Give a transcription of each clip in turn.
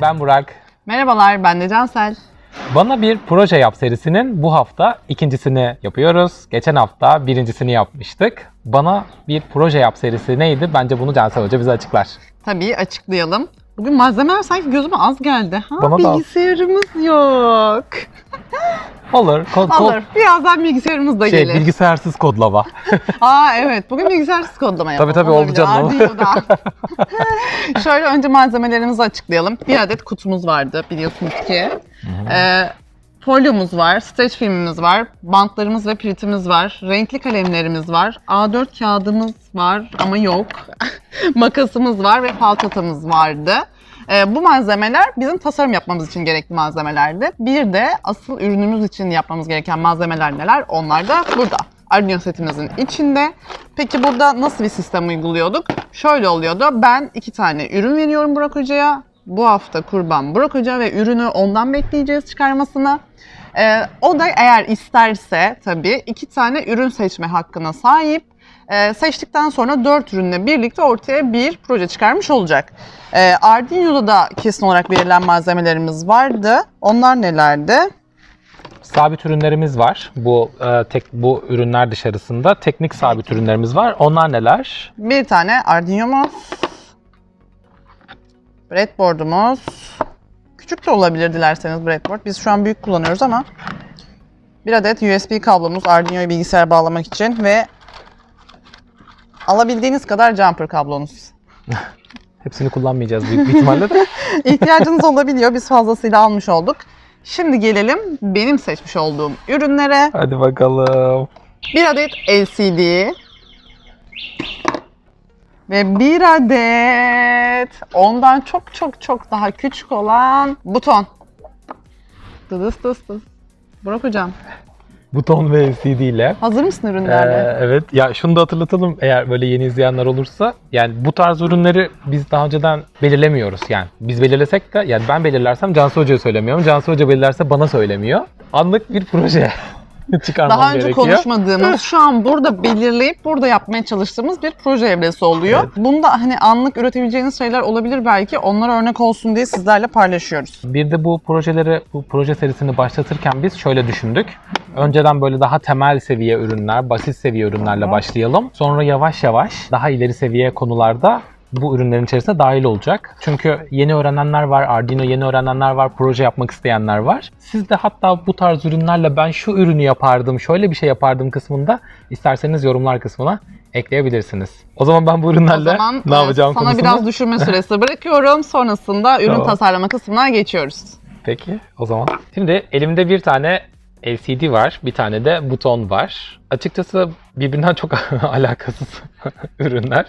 Ben Burak. Merhabalar, ben de Cansel. Bana bir proje yap serisinin bu hafta ikincisini yapıyoruz. Geçen hafta birincisini yapmıştık. Bana bir proje yap serisi neydi? Bence bunu Cansel Hoca bize açıklar. Tabii açıklayalım. Bugün malzemeler sanki gözüme az geldi. Ha, Bana da az. bilgisayarımız yok. Olur. Kod, kod- Olur, birazdan bilgisayarımız da şey, gelir. bilgisayarsız kodlama. Aa evet, bugün bilgisayarsız kodlama yapalım. tabii, Olabilir, oldu canım. Arduino'da. Şöyle önce malzemelerimizi açıklayalım. Bir adet kutumuz vardı biliyorsunuz ki. Ee, folyomuz var, streç filmimiz var, bantlarımız ve pritimiz var, renkli kalemlerimiz var, A4 kağıdımız var ama yok. Makasımız var ve falçatamız vardı. Ee, bu malzemeler bizim tasarım yapmamız için gerekli malzemelerdi. Bir de asıl ürünümüz için yapmamız gereken malzemeler neler? Onlar da burada. Arduino setimizin içinde. Peki burada nasıl bir sistem uyguluyorduk? Şöyle oluyordu. Ben iki tane ürün veriyorum Burak Hoca'ya. Bu hafta kurban Burak Hoca ve ürünü ondan bekleyeceğiz çıkarmasını. Ee, o da eğer isterse tabii iki tane ürün seçme hakkına sahip. Ee, seçtikten sonra dört ürünle birlikte ortaya bir proje çıkarmış olacak. Ee, Arduino'da da kesin olarak verilen malzemelerimiz vardı. Onlar nelerdi? sabit ürünlerimiz var. Bu e, tek bu ürünler dışarısında teknik sabit ürünlerimiz var. Onlar neler? Bir tane Arduino'muz. Breadboard'umuz. Küçük de olabilir dilerseniz breadboard. Biz şu an büyük kullanıyoruz ama bir adet USB kablomuz Arduino'yu bilgisayara bağlamak için ve alabildiğiniz kadar jumper kablonuz. Hepsini kullanmayacağız büyük bir ihtimalle de. İhtiyacınız olabiliyor. Biz fazlasıyla almış olduk. Şimdi gelelim benim seçmiş olduğum ürünlere. Hadi bakalım. Bir adet LCD ve bir adet ondan çok çok çok daha küçük olan buton. Dıdıs dıs dıs. Burak hocam Buton ve LCD ile. hazır mısın Ee, ürünlerle? evet. Ya şunu da hatırlatalım eğer böyle yeni izleyenler olursa. Yani bu tarz ürünleri biz daha önceden belirlemiyoruz yani. Biz belirlesek de yani ben belirlersem Cansu Hoca'ya söylemiyorum. Cansu Hoca belirlerse bana söylemiyor. Anlık bir proje çıkarmam Daha önce gerekiyor. konuşmadığımız, şu an burada belirleyip burada yapmaya çalıştığımız bir proje evresi oluyor. Bunda hani anlık üretebileceğiniz şeyler olabilir belki. Onlar örnek olsun diye sizlerle paylaşıyoruz. Bir de bu projeleri, bu proje serisini başlatırken biz şöyle düşündük. Önceden böyle daha temel seviye ürünler, basit seviye ürünlerle başlayalım. Sonra yavaş yavaş daha ileri seviye konularda bu ürünlerin içerisine dahil olacak. Çünkü yeni öğrenenler var, Arduino yeni öğrenenler var, proje yapmak isteyenler var. Siz de hatta bu tarz ürünlerle ben şu ürünü yapardım, şöyle bir şey yapardım kısmında isterseniz yorumlar kısmına ekleyebilirsiniz. O zaman ben bu O ürünlerle zaman ne yapacağım sana konusunda... biraz düşünme süresi bırakıyorum. Sonrasında ürün Tamam. tasarlama kısmına geçiyoruz. Peki o zaman. Şimdi elimde bir tane LCD var, bir tane de buton var. Açıkçası birbirinden çok alakasız ürünler.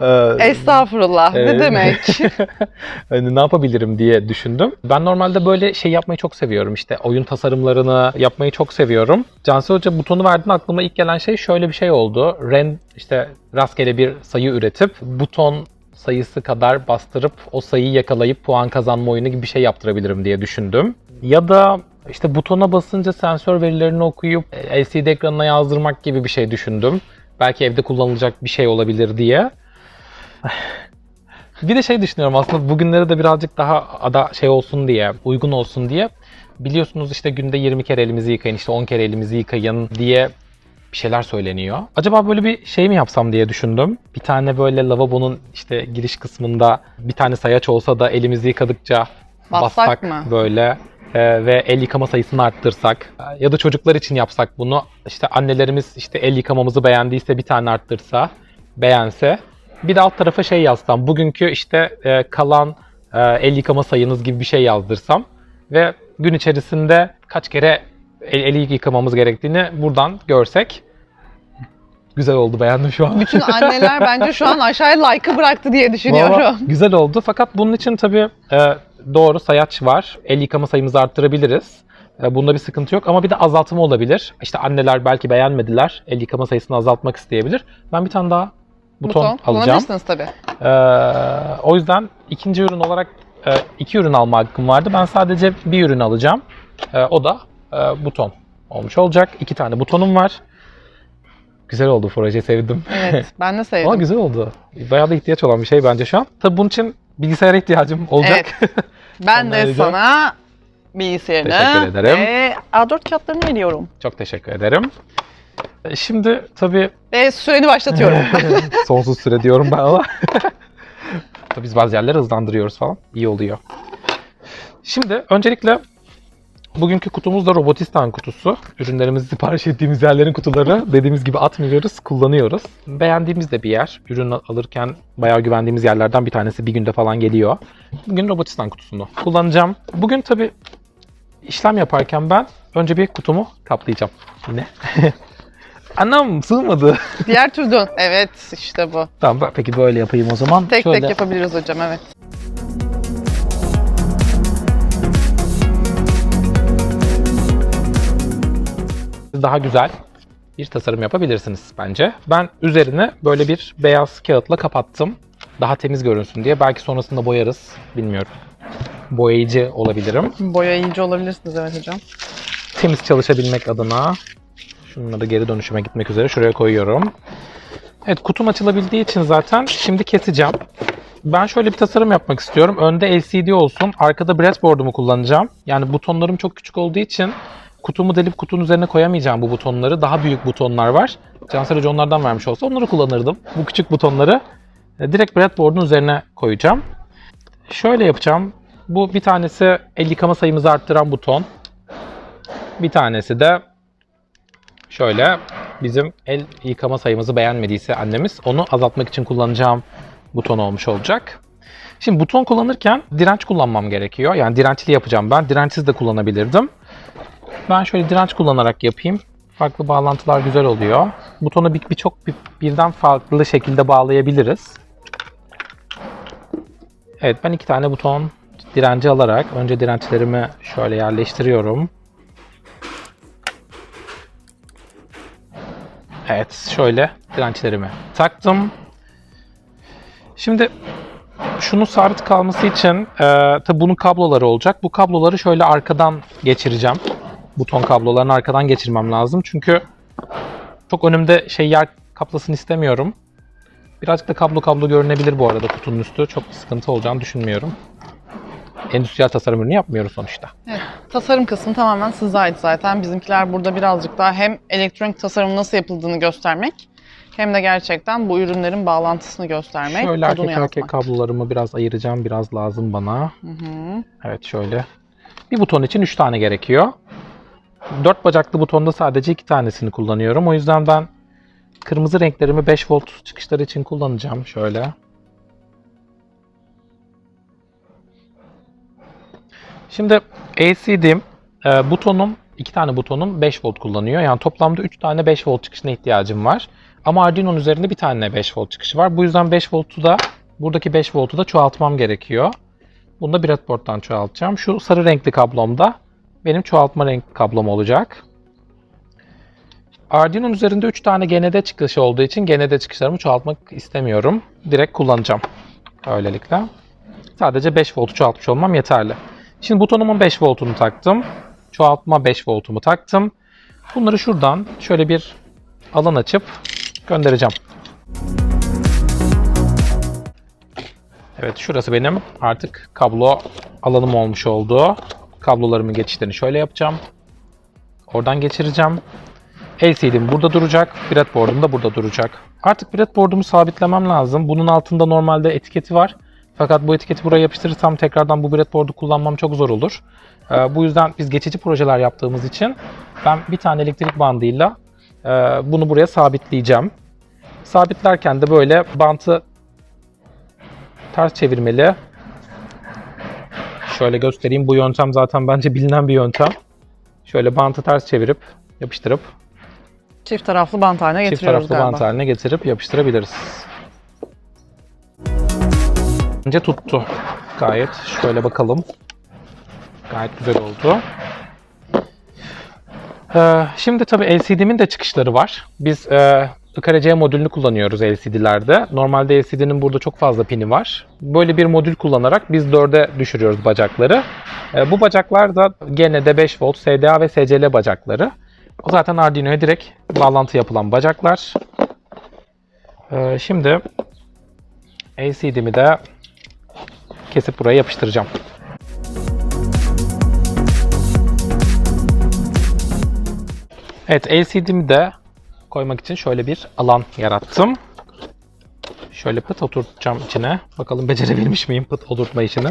Ee, Estağfurullah. Ne Evet. demek? hani ne yapabilirim diye düşündüm. Ben normalde böyle şey yapmayı çok seviyorum. İşte oyun tasarımlarını yapmayı çok seviyorum. Cansu Hoca butonu verdiğinde aklıma ilk gelen şey şöyle bir şey oldu. Ren işte rastgele bir sayı üretip buton sayısı kadar bastırıp o sayıyı yakalayıp puan kazanma oyunu gibi bir şey yaptırabilirim diye düşündüm. Ya da işte butona basınca sensör verilerini okuyup LCD ekranına yazdırmak gibi bir şey düşündüm. Belki evde kullanılacak bir şey olabilir diye. Bir de şey düşünüyorum aslında bugünlere de birazcık daha ada şey olsun diye, uygun olsun diye. Biliyorsunuz işte günde 20 kere elimizi yıkayın, işte 10 kere elimizi yıkayın diye bir şeyler söyleniyor. Acaba böyle bir şey mi yapsam diye düşündüm. Bir tane böyle lavabonun işte giriş kısmında bir tane sayaç olsa da elimizi yıkadıkça Bassak bassak mı? böyle e, ve el yıkama sayısını arttırsak E, ya da çocuklar için yapsak bunu işte annelerimiz işte el yıkamamızı beğendiyse bir tane arttırsa beğense bir de alt tarafa şey yazsam bugünkü işte e, kalan e, el yıkama sayınız gibi bir şey yazdırsam ve gün içerisinde kaç kere el, eli yıkamamız gerektiğini buradan görsek güzel oldu beğendim şu an. Bütün anneler bence şu an aşağıya like'ı bıraktı diye düşünüyorum. Valla güzel oldu fakat bunun için tabii e, doğru sayaç var. El yıkama sayımızı arttırabiliriz. E, bunda bir sıkıntı yok ama bir de azaltma olabilir. İşte anneler belki beğenmediler. El yıkama sayısını azaltmak isteyebilir. Ben bir tane daha buton, alacağım. kullanabilirsiniz tabii. E, o yüzden ikinci ürün olarak e, iki ürün alma hakkım vardı. Ben sadece bir ürün alacağım. E, o da e, buton olmuş olacak. İki tane butonum var. Güzel oldu proje sevdim. Evet ben de sevdim. Aa güzel oldu. Bayağı da ihtiyaç olan bir şey bence şu an. Tabii bunun için bilgisayara ihtiyacım olacak. Ben Sana de vereceğim. sana bilgisayarını Teşekkür ederim. ve A4 kağıtlarını veriyorum. Çok teşekkür ederim. E, Şimdi tabii Ve süreni başlatıyorum. sonsuz süre diyorum ben ona. tabii biz bazı yerleri hızlandırıyoruz falan. İyi oluyor. Şimdi öncelikle bugünkü kutumuz da Robotistan kutusu. Ürünlerimizi sipariş ettiğimiz yerlerin kutuları dediğimiz gibi atmıyoruz, kullanıyoruz. Beğendiğimiz de bir yer. Ürün alırken bayağı güvendiğimiz yerlerden bir tanesi bir günde falan geliyor. Bugün Robotistan kutusunu kullanacağım. Bugün tabii işlem yaparken ben önce bir kutumu kaplayacağım. Yine. Anam sığmadı. Diğer tür dön. Evet işte bu. Tamam peki böyle yapayım o zaman. Tek Şöyle tek yapabiliriz hocam evet. Daha güzel bir tasarım yapabilirsiniz bence. Ben üzerine böyle bir beyaz kağıtla kapattım. Daha temiz görünsün diye. Belki sonrasında boyarız. Bilmiyorum. Boyayıcı olabilirim. Boyayıcı olabilirsiniz evet hocam. Temiz çalışabilmek adına şunları geri dönüşüme gitmek üzere şuraya koyuyorum. Evet kutum açılabildiği için zaten şimdi keseceğim. Ben şöyle bir tasarım yapmak istiyorum. Önde LCD olsun. Arkada breadboard'umu kullanacağım. Yani butonlarım çok küçük olduğu için kutumu delip kutunun üzerine koyamayacağım bu butonları. Daha büyük butonlar var. Cansel Hoca onlardan vermiş olsa onları kullanırdım. Bu küçük butonları e, direkt breadboard'un üzerine koyacağım. Şöyle yapacağım. Bu bir tanesi el yıkama sayımızı arttıran buton. Bir tanesi de şöyle bizim el yıkama sayımızı beğenmediyse annemiz onu azaltmak için kullanacağım buton olmuş olacak. Şimdi buton kullanırken direnç kullanmam gerekiyor. Yani dirençli yapacağım ben. Dirençsiz de kullanabilirdim. Ben şöyle direnç kullanarak yapayım. Farklı bağlantılar güzel oluyor. Butonu bir- birçok bir, birden farklı şekilde bağlayabiliriz. Evet ben iki tane buton direnci alarak önce dirençlerimi şöyle yerleştiriyorum. Evet şöyle dirençlerimi taktım. Şimdi şunu sabit kalması için e, tabi bunun kabloları olacak. Bu kabloları şöyle arkadan geçireceğim. Buton kablolarını arkadan geçirmem lazım. Çünkü çok önümde şey yer kaplasın istemiyorum. Birazcık da kablo kablo görünebilir bu arada kutunun üstü. Çok sıkıntı olacağını düşünmüyorum. Endüstriyel tasarım ürünü yapmıyoruz sonuçta. Evet, tasarım kısmı tamamen size ait zaten. Bizimkiler burada birazcık daha hem elektronik tasarım nasıl yapıldığını göstermek hem de gerçekten bu ürünlerin bağlantısını göstermek, Şöyle erkek erkek yazmak. kablolarımı biraz ayıracağım. Biraz lazım bana. Hı hı. Evet şöyle. Bir buton için 3 tane gerekiyor. 4 bacaklı butonda sadece 2 tanesini kullanıyorum. O yüzden ben kırmızı renklerimi 5 volt çıkışları için kullanacağım. Şöyle. Şimdi LCD e, butonum, 2 tane butonum 5 volt kullanıyor. Yani toplamda 3 tane 5 volt çıkışına ihtiyacım var. Ama Arduino'nun üzerinde bir tane 5 volt çıkışı var. Bu yüzden 5 voltu da buradaki 5 voltu da çoğaltmam gerekiyor. Bunu da breadboard'dan çoğaltacağım. Şu sarı renkli kablomda benim çoğaltma renk kablom olacak. Arduino'nun üzerinde 3 tane GND çıkışı olduğu için GND çıkışlarımı çoğaltmak istemiyorum. Direkt kullanacağım. Öylelikle. Sadece 5 voltu çoğaltmış olmam yeterli. Şimdi butonumun 5 voltunu taktım. Çoğaltma 5 voltumu taktım. Bunları şuradan şöyle bir alan açıp göndereceğim. Evet şurası benim artık kablo alanım olmuş oldu. Kablolarımın geçişlerini şöyle yapacağım. Oradan geçireceğim. LCD'm burada duracak. Breadboard'um da burada duracak. Artık breadboard'umu sabitlemem lazım. Bunun altında normalde etiketi var. Fakat bu etiketi buraya yapıştırırsam tekrardan bu breadboard'u kullanmam çok zor olur. Ee, bu yüzden biz geçici projeler yaptığımız için ben bir tane elektrik bandıyla e, bunu buraya sabitleyeceğim. Sabitlerken de böyle bantı ters çevirmeli. Şöyle göstereyim. Bu yöntem zaten bence bilinen bir yöntem. Şöyle bantı ters çevirip yapıştırıp Çift taraflı bant haline çift getiriyoruz taraflı galiba. bant haline getirip yapıştırabiliriz. Bence tuttu. Gayet. Şöyle bakalım. Gayet güzel oldu. Ee, şimdi tabii LCD'min de çıkışları var. Biz e, IKRC modülünü kullanıyoruz LCD'lerde. Normalde LCD'nin burada çok fazla pini var. Böyle bir modül kullanarak biz 4'e düşürüyoruz bacakları. E, bu bacaklar da gene de 5 volt SDA ve SCL bacakları. O zaten Arduino'ya direkt bağlantı yapılan bacaklar. Ee, şimdi LCD'mi de kesip buraya yapıştıracağım. Evet LCD'mi de koymak için şöyle bir alan yarattım. Şöyle pıt oturtacağım içine. Bakalım becerebilmiş miyim pıt oturtma işini.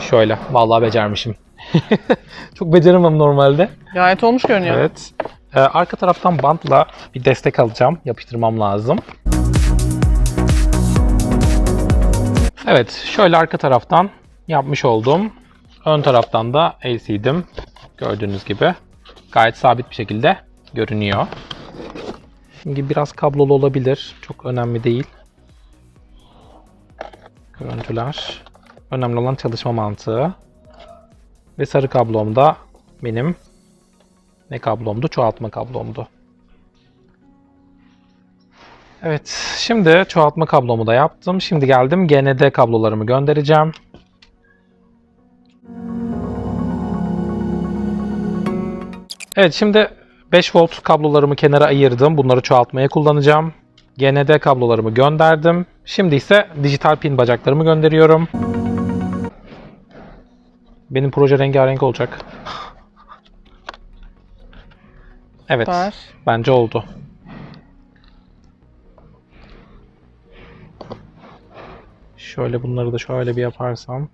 Şöyle. Vallahi becermişim. Çok beceremem normalde. Gayet olmuş görünüyor. Evet. Ee, arka taraftan bantla bir destek alacağım. Yapıştırmam lazım. Evet. Şöyle arka taraftan yapmış oldum. Ön taraftan da LCD'm. Gördüğünüz gibi. Gayet sabit bir şekilde görünüyor. Şimdi biraz kablolu olabilir. Çok önemli değil. Görüntüler. Önemli olan çalışma mantığı. Ve sarı kablom da benim ne kablomdu? Çoğaltma kablomdu. Evet, şimdi çoğaltma kablomu da yaptım. Şimdi geldim GND kablolarımı göndereceğim. Evet, şimdi 5 volt kablolarımı kenara ayırdım. Bunları çoğaltmaya kullanacağım. GND kablolarımı gönderdim. Şimdi ise dijital pin bacaklarımı gönderiyorum. Benim proje rengarenk olacak. Evet. Süper. Bence oldu. Şöyle bunları da şöyle bir yaparsam.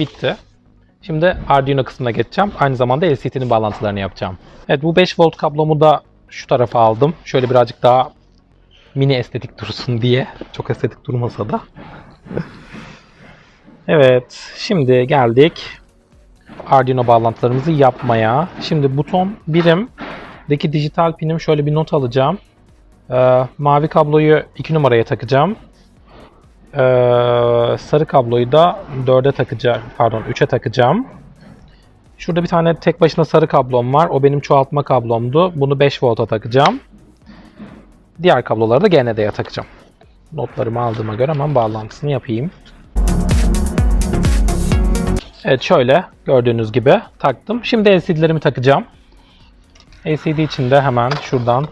Bitti. Şimdi Arduino kısmına geçeceğim. Aynı zamanda LCD'nin bağlantılarını yapacağım. Evet bu 5 volt kablomu da şu tarafa aldım. Şöyle birazcık daha mini estetik dursun diye. Çok estetik durmasa da. Evet, şimdi geldik Arduino bağlantılarımızı yapmaya. Şimdi buton birimdeki dijital pinim şöyle bir not alacağım. Ee, mavi kabloyu 2 numaraya takacağım. Ee, sarı kabloyu da 4'e takacağım, pardon 3'e takacağım. Şurada bir tane tek başına sarı kablom var. O benim çoğaltma kablomdu. Bunu 5 volta takacağım. Diğer kabloları da GND'ye takacağım. Notlarımı aldığıma göre hemen bağlantısını yapayım. Evet şöyle gördüğünüz gibi taktım. Şimdi LCD'lerimi takacağım. LCD için de hemen şuradan.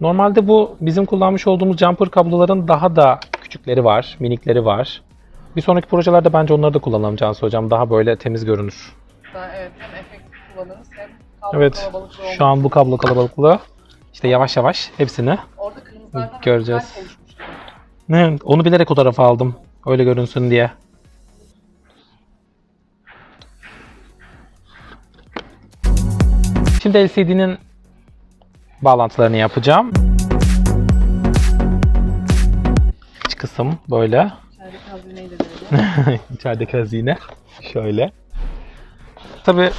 Normalde bu bizim kullanmış olduğumuz jumper kabloların daha da küçükleri var, minikleri var. Bir sonraki projelerde bence onları da kullanalım Cansu Hocam. Daha böyle temiz görünür. Evet, hem efektif kullanırız hem Evet. Şu an bu kablo kalabalıklığı. İşte yavaş yavaş hepsini Orada kırmızılardan Göreceğiz. Ne? Onu bilerek o tarafa aldım. Öyle görünsün diye. Şimdi LCD'nin bağlantılarını yapacağım. Kısım böyle. İçerideki hazineyi de verelim. İçerideki hazine. Şöyle. Tabi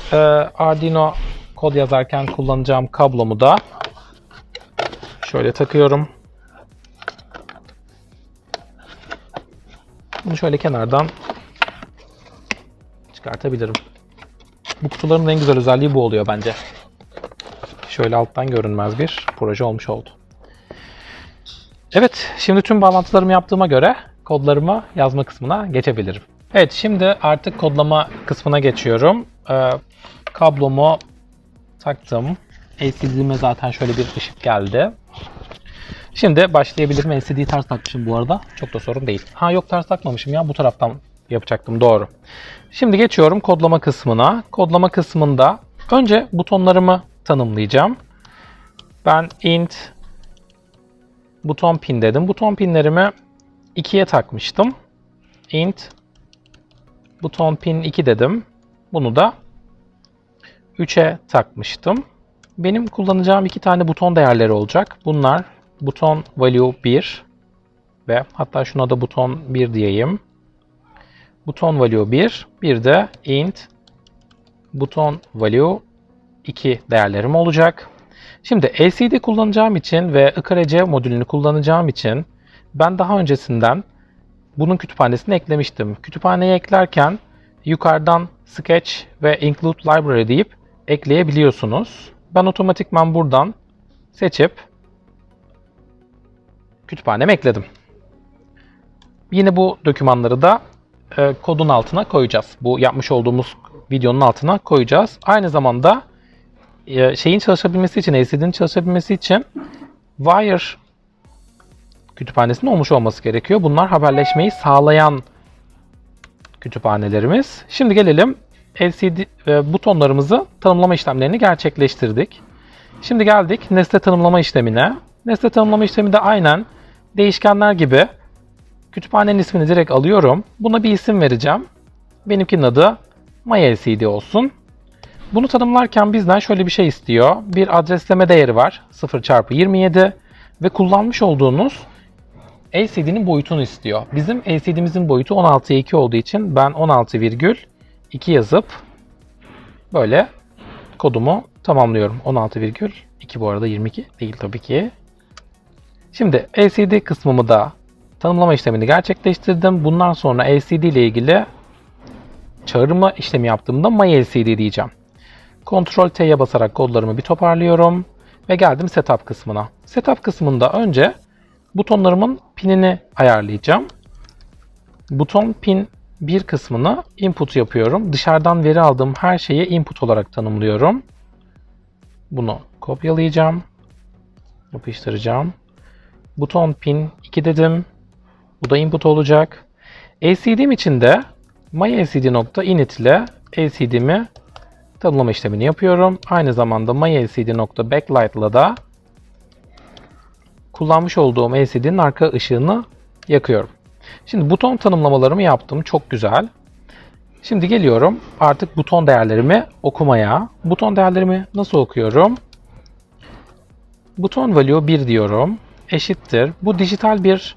Arduino kod yazarken kullanacağım kablomu da şöyle takıyorum. Bunu şöyle kenardan çıkartabilirim. Bu kutuların en güzel özelliği bu oluyor bence. Şöyle alttan görünmez bir proje olmuş oldu. Evet, şimdi tüm bağlantılarımı yaptığıma göre kodlarımı yazma kısmına geçebilirim. Evet, şimdi artık kodlama kısmına geçiyorum. Ee, kablomu taktım. LCD'me zaten şöyle bir ışık geldi. Şimdi başlayabilirim. LCD'yi ters takmışım bu arada. Çok da sorun değil. Ha yok ters takmamışım ya. Bu taraftan yapacaktım. Doğru. Şimdi geçiyorum kodlama kısmına. Kodlama kısmında önce butonlarımı tanımlayacağım. Ben int buton pin dedim. Buton pinlerimi 2'ye takmıştım. int buton pin 2 dedim. Bunu da 3'e takmıştım. Benim kullanacağım iki tane buton değerleri olacak. Bunlar buton value 1 ve hatta şuna da buton 1 diyeyim. Buton value 1, bir de int buton value 2 değerlerim olacak. Şimdi LCD kullanacağım için ve IKRC modülünü kullanacağım için ben daha öncesinden bunun kütüphanesini eklemiştim. Kütüphaneye eklerken yukarıdan Sketch ve Include Library deyip ekleyebiliyorsunuz. Ben otomatikman buradan seçip kütüphaneme ekledim. Yine bu dokümanları da e, kodun altına koyacağız. Bu yapmış olduğumuz videonun altına koyacağız. Aynı zamanda şeyin çalışabilmesi için, LCD'nin çalışabilmesi için Wire kütüphanesinin olmuş olması gerekiyor. Bunlar haberleşmeyi sağlayan kütüphanelerimiz. Şimdi gelelim LCD e, butonlarımızı tanımlama işlemlerini gerçekleştirdik. Şimdi geldik nesne tanımlama işlemine. Nesne tanımlama işlemi de aynen değişkenler gibi kütüphanenin ismini direkt alıyorum. Buna bir isim vereceğim. Benimkinin adı MyLCD olsun. Bunu tanımlarken bizden şöyle bir şey istiyor. Bir adresleme değeri var 0x27 ve kullanmış olduğunuz LCD'nin boyutunu istiyor. Bizim LCD'mizin boyutu 16'ya 2 olduğu için ben 16,2 yazıp böyle kodumu tamamlıyorum. 16,2 bu arada 22 değil tabii ki. Şimdi LCD kısmımı da tanımlama işlemini gerçekleştirdim. Bundan sonra LCD ile ilgili çağırma işlemi yaptığımda MyLCD diyeceğim. Ctrl T'ye basarak kodlarımı bir toparlıyorum ve geldim setup kısmına. Setup kısmında önce butonlarımın pinini ayarlayacağım. Buton pin bir kısmını input yapıyorum. Dışarıdan veri aldığım her şeyi input olarak tanımlıyorum. Bunu kopyalayacağım. Yapıştıracağım. Buton pin 2 dedim. Bu da input olacak. LCD'm için de mylcd.init ile LCD'mi tanımlama işlemini yapıyorum. Aynı zamanda mylcd.backlight ile da kullanmış olduğum LCD'nin arka ışığını yakıyorum. Şimdi buton tanımlamalarımı yaptım. Çok güzel. Şimdi geliyorum artık buton değerlerimi okumaya. Buton değerlerimi nasıl okuyorum? Buton value 1 diyorum. Eşittir. Bu dijital bir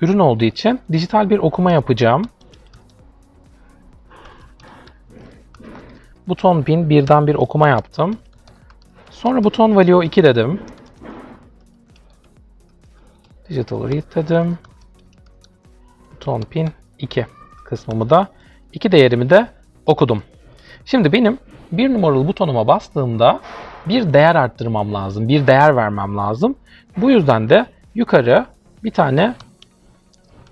ürün olduğu için dijital bir okuma yapacağım. Buton pin birden bir okuma yaptım. Sonra buton value 2 dedim. Digital read dedim. Buton pin 2 kısmımı da 2 değerimi de okudum. Şimdi benim bir numaralı butonuma bastığımda bir değer arttırmam lazım. Bir değer vermem lazım. Bu yüzden de yukarı bir tane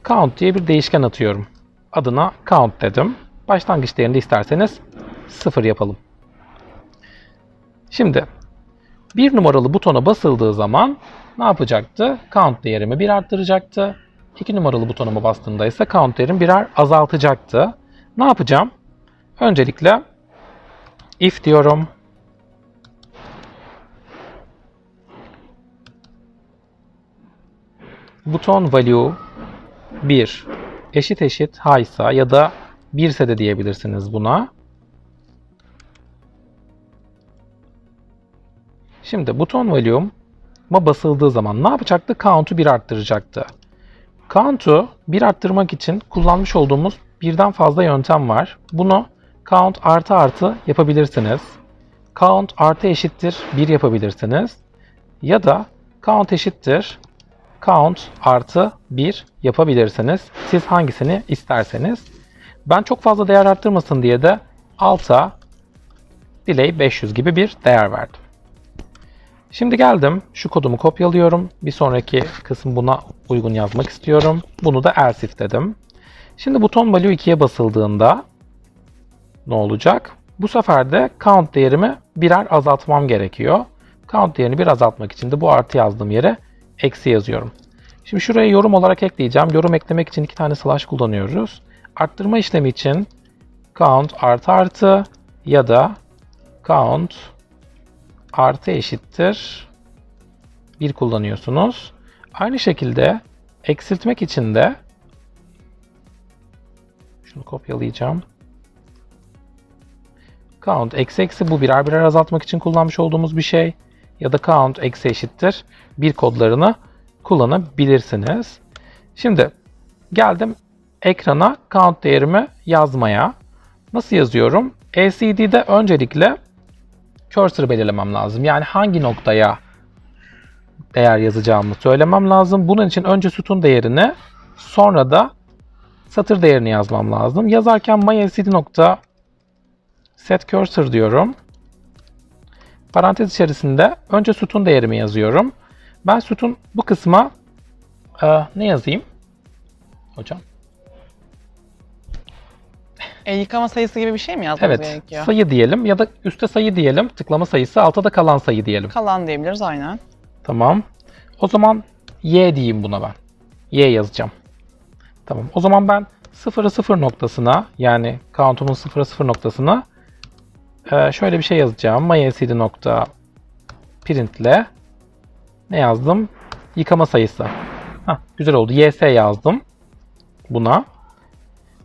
count diye bir değişken atıyorum. Adına count dedim. Başlangıç değerini de isterseniz 0 yapalım. Şimdi bir numaralı butona basıldığı zaman ne yapacaktı? Count değerimi bir arttıracaktı. 2 numaralı butonuma bastığımda ise count değerim birer azaltacaktı. Ne yapacağım? Öncelikle if diyorum. Buton value 1 eşit eşit high'sa ya da 1 ise de diyebilirsiniz buna. Şimdi buton value'ma basıldığı zaman ne yapacaktı? Count'u 1 arttıracaktı. Count'u 1 arttırmak için kullanmış olduğumuz birden fazla yöntem var. Bunu count artı artı yapabilirsiniz. Count artı eşittir 1 yapabilirsiniz. Ya da count eşittir count artı 1 yapabilirsiniz. Siz hangisini isterseniz. Ben çok fazla değer arttırmasın diye de alta delay 500 gibi bir değer verdim. Şimdi geldim. Şu kodumu kopyalıyorum. Bir sonraki kısım buna uygun yazmak istiyorum. Bunu da else dedim. Şimdi buton value 2'ye basıldığında ne olacak? Bu sefer de count değerimi birer azaltmam gerekiyor. Count değerini bir azaltmak için de bu artı yazdığım yere eksi yazıyorum. Şimdi şuraya yorum olarak ekleyeceğim. Yorum eklemek için iki tane slash kullanıyoruz. Arttırma işlemi için count artı artı ya da count artı eşittir 1 kullanıyorsunuz. Aynı şekilde eksiltmek için de şunu kopyalayacağım. Count eksi eksi bu birer birer azaltmak için kullanmış olduğumuz bir şey. Ya da count eksi eşittir bir kodlarını kullanabilirsiniz. Şimdi geldim ekrana count değerimi yazmaya. Nasıl yazıyorum? LCD'de öncelikle cursor belirlemem lazım. Yani hangi noktaya değer yazacağımı söylemem lazım. Bunun için önce sütun değerini sonra da satır değerini yazmam lazım. Yazarken mylcd nokta set cursor diyorum. Parantez içerisinde önce sütun değerimi yazıyorum. Ben sütun bu kısma e, ne yazayım? Hocam. El yıkama sayısı gibi bir şey mi yazmamız Evet, gerekiyor? sayı diyelim ya da üste sayı diyelim. Tıklama sayısı, altta da kalan sayı diyelim. Kalan diyebiliriz aynen. Tamam. O zaman y diyeyim buna ben. Y yazacağım. Tamam. O zaman ben 0'ı 0 noktasına yani count'umun 0'ı 0 noktasına e, şöyle bir şey yazacağım. MyLCD nokta printle ne yazdım? Yıkama sayısı. Hah, güzel oldu. YS yazdım buna.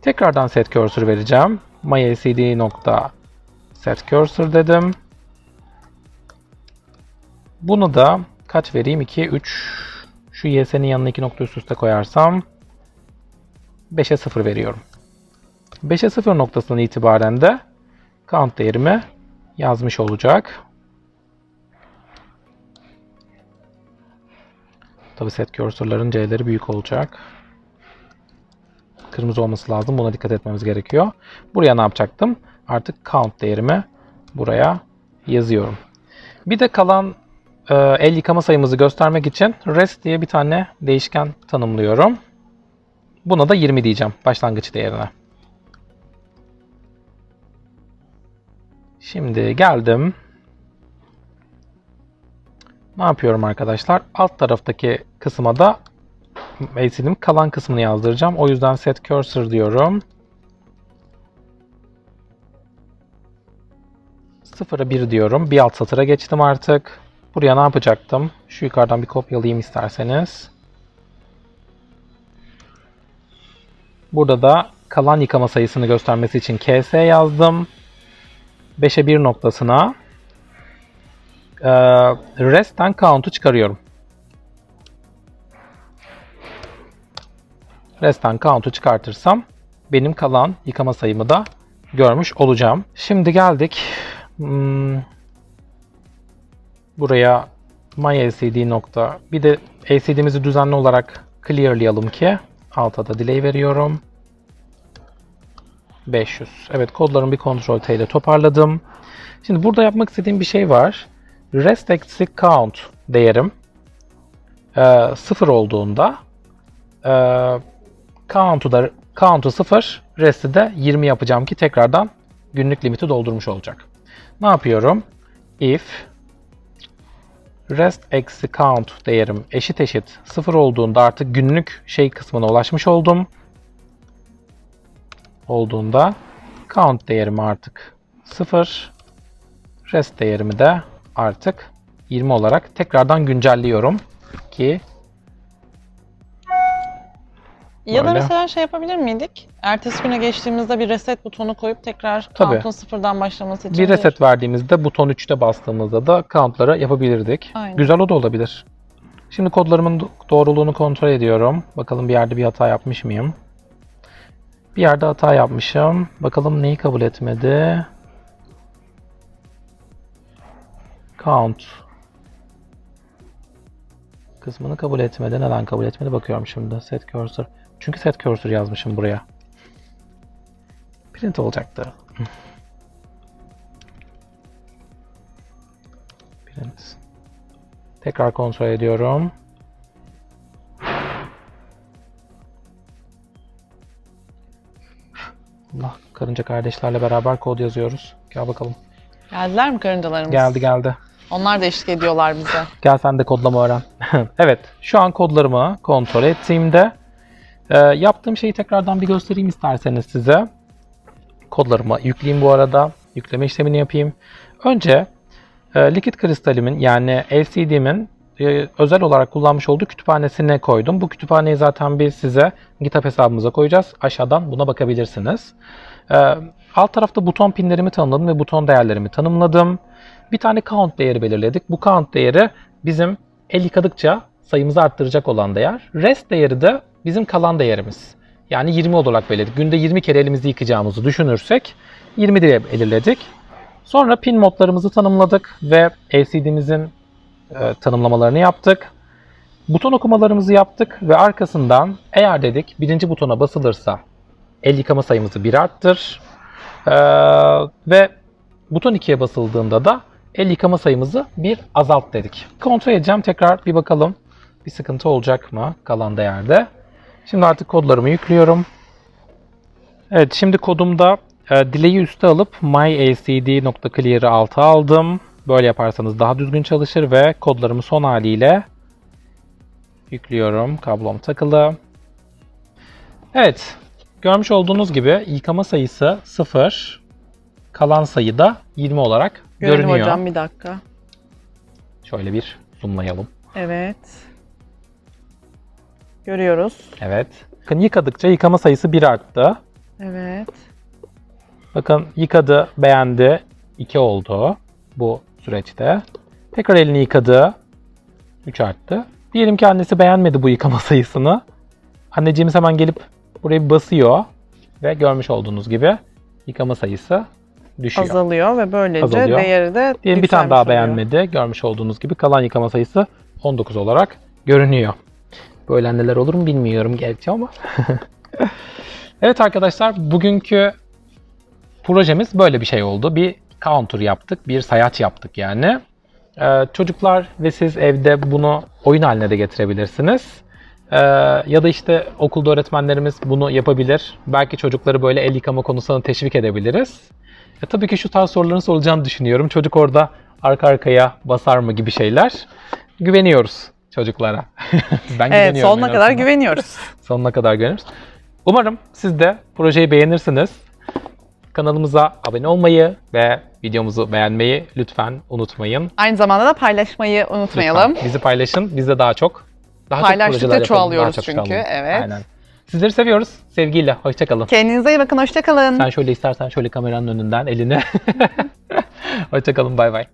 Tekrardan set cursor vereceğim. MyLCD nokta set cursor dedim. Bunu da kaç vereyim? 2, 3. Şu YS'nin yanına 2 nokta üst üste koyarsam 5'e 0 veriyorum. 5'e 0 noktasından itibaren de count değerimi yazmış olacak. Tabi set cursor'ların C'leri büyük olacak. Kırmızı olması lazım. Buna dikkat etmemiz gerekiyor. Buraya ne yapacaktım? Artık count değerimi buraya yazıyorum. Bir de kalan e, el yıkama sayımızı göstermek için rest diye bir tane değişken tanımlıyorum. Buna da 20 diyeceğim başlangıç değerine. Şimdi geldim. Ne yapıyorum arkadaşlar? Alt taraftaki kısma da LCD'nin kalan kısmını yazdıracağım. O yüzden set cursor diyorum. 0'a 1 diyorum. Bir alt satıra geçtim artık. Buraya ne yapacaktım? Şu yukarıdan bir kopyalayayım isterseniz. Burada da kalan yıkama sayısını göstermesi için KS yazdım. 5'e 1 noktasına eee restten count'u çıkarıyorum. Restten count'u çıkartırsam benim kalan yıkama sayımı da görmüş olacağım. Şimdi geldik. Hmm, buraya myLCD nokta. Bir de LCD'mizi düzenli olarak clearlayalım ki alta da delay veriyorum. 500. Evet kodlarımı bir kontrol T ile toparladım. Şimdi burada yapmak istediğim bir şey var. Rest eksi count değerim e, 0 olduğunda e, count'u da count'u 0, rest'i de 20 yapacağım ki tekrardan günlük limiti doldurmuş olacak. Ne yapıyorum? If rest eksi count değerim eşit eşit 0 olduğunda artık günlük şey kısmına ulaşmış oldum. Olduğunda count değerimi artık 0, rest değerimi de artık 20 olarak tekrardan güncelliyorum ki Ya da mesela şey yapabilir miydik? Ertesi güne geçtiğimizde bir reset butonu koyup tekrar Tabii. count'un sıfırdan başlaması için bir reset verdiğimizde buton 3'te bastığımızda da count'ları yapabilirdik. Aynen. Güzel o da olabilir. Şimdi kodlarımın do- doğruluğunu kontrol ediyorum. Bakalım bir yerde bir hata yapmış mıyım? Bir yerde hata yapmışım. Bakalım neyi kabul etmedi? Count kısmını kabul etmedi. Neden kabul etmedi? Bakıyorum şimdi. Set cursor. Çünkü set cursor yazmışım buraya. Print olacaktı. Print. Tekrar kontrol ediyorum. Allah karınca kardeşlerle beraber kod yazıyoruz. Gel bakalım. Geldiler mi karıncalarımız? Geldi geldi. Onlar da eşlik ediyorlar bize. Gel sen de kodlama öğren. evet, şu an kodlarımı kontrol ettiğimde e, yaptığım şeyi tekrardan bir göstereyim isterseniz size. Kodlarımı yükleyeyim bu arada. Yükleme işlemini yapayım. Önce e, likit kristalimin yani LCD'min e, özel olarak kullanmış olduğu kütüphanesine koydum. Bu kütüphaneyi zaten biz size GitHub hesabımıza koyacağız. Aşağıdan buna bakabilirsiniz. E, alt tarafta buton pinlerimi tanımladım ve buton değerlerimi tanımladım. Bir tane count değeri belirledik. Bu count değeri bizim el yıkadıkça sayımızı arttıracak olan değer. Rest değeri de bizim kalan değerimiz. Yani 20 olarak belirledik. Günde 20 kere elimizi yıkayacağımızı düşünürsek 20 diye belirledik. Sonra pin modlarımızı tanımladık ve LCD'mizin e, tanımlamalarını yaptık. Buton okumalarımızı yaptık ve arkasından eğer dedik birinci butona basılırsa el yıkama sayımızı bir arttır. Ee, ve buton 2'ye basıldığında da el yıkama sayımızı bir azalt dedik. Kontrol edeceğim tekrar bir bakalım bir sıkıntı olacak mı kalan değerde. Şimdi artık kodlarımı yüklüyorum. Evet şimdi kodumda e, dileği üste alıp myLCD.clear'ı alta aldım. Böyle yaparsanız daha düzgün çalışır ve kodlarımı son haliyle yüklüyorum. Kablom takılı. Evet. Görmüş olduğunuz gibi yıkama sayısı 0. Kalan sayı da 20 olarak Görelim görünüyor. hocam bir dakika. Şöyle bir zoomlayalım. Evet. Görüyoruz. Evet. Bakın yıkadıkça yıkama sayısı 1 arttı. Evet. Bakın yıkadı, beğendi. 2 oldu bu süreçte. Tekrar elini yıkadı. 3 arttı. Diyelim ki annesi beğenmedi bu yıkama sayısını. Anneciğimiz hemen gelip buraya bir basıyor. Ve görmüş olduğunuz gibi yıkama sayısı düşüyor. Azalıyor ve böylece Azalıyor. değeri de Diyelim bir tane daha oluyor. beğenmedi. Görmüş olduğunuz gibi kalan yıkama sayısı 19 olarak görünüyor. Böyle anneler olur mu bilmiyorum gerçi ama. evet arkadaşlar bugünkü projemiz böyle bir şey oldu. Bir counter yaptık, bir sayaç yaptık yani. Ee, çocuklar ve siz evde bunu oyun haline de getirebilirsiniz. Ee, ya da işte okulda öğretmenlerimiz bunu yapabilir. Belki çocukları böyle el yıkama konusuna teşvik edebiliriz. E, tabii ki şu tarz soruların sorulacağını düşünüyorum. Çocuk orada arka arkaya basar mı gibi şeyler. Güveniyoruz çocuklara. ben Evet güveniyorum sonuna kadar azından. güveniyoruz. Sonuna kadar güveniyoruz. Umarım siz de projeyi beğenirsiniz. Kanalımıza abone olmayı ve videomuzu beğenmeyi lütfen unutmayın. Aynı zamanda da paylaşmayı unutmayalım. Lütfen bizi paylaşın. Biz de daha çok daha Paylaştıkça çok projeler çoğalıyoruz daha çok çünkü, çıkalım. evet. Aynen. Sizleri seviyoruz. Sevgiyle. Hoşçakalın. Kendinize iyi bakın. Hoşçakalın. Sen şöyle istersen şöyle kameranın önünden elini. Hoşçakalın. Bay bay.